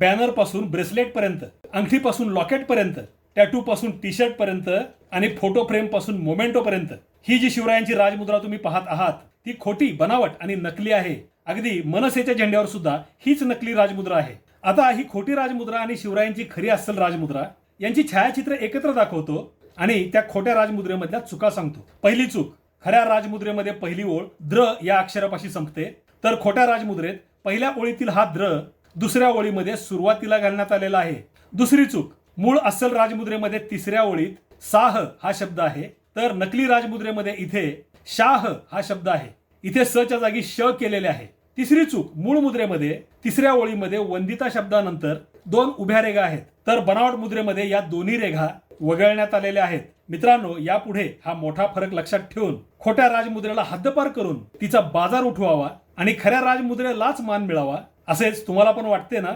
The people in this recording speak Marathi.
बॅनरपासून अंगठीपासून लॉकेटपर्यंत टॅटूपासून टॅटू पासून टी शर्टपर्यंत आणि फोटो फ्रेमपासून ही जी शिवरायांची राजमुद्रा तुम्ही पाहत आहात ती खोटी बनावट आणि नकली आहे. अगदी मनसेच्या झेंड्यावर सुद्धा हीच नकली राजमुद्रा आहे. आता ही खोटी राजमुद्रा आणि शिवरायांची खरी अस्सल राजमुद्रा यांची छायाचित्र एकत्र दाखवतो आणि त्या खोट्या राजमुद्रेमधल्या चुका सांगतो. पहिली चूक खऱ्या राजमुद्रेमध्ये पहिली ओळ द्र या अक्षरापाशी संपते. तर खोट्या राजमुद्रेत पहिल्या ओळीतील हा द्र दुसऱ्या ओळीमध्ये सुरुवातीला घालण्यात आलेला आहे. दुसरी चूक मूळ अस्सल राजमुद्रेमध्ये तिसऱ्या ओळीत साह हा शब्द आहे. तर नकली राजमुद्रेमध्ये इथे शाह हा शब्द आहे. इथे स च्या जागी श केलेले आहे. तिसरी चूक मूळ मुद्रेमध्ये तिसऱ्या ओळीमध्ये वंदिता शब्दानंतर दोन उभ्या रेगा आहेत. तर बनावट मुद्रेमध्ये या दोन्ही रेघा वगळण्यात आलेल्या आहेत. मित्रांनो यापुढे हा मोठा फरक लक्षात ठेवून खोट्या राजमुद्रेला हद्दपार करून तिचा बाजार उठवावा आणि खऱ्या राजमुद्रेलाच मान मिळावा असेच तुम्हाला पण वाटते ना?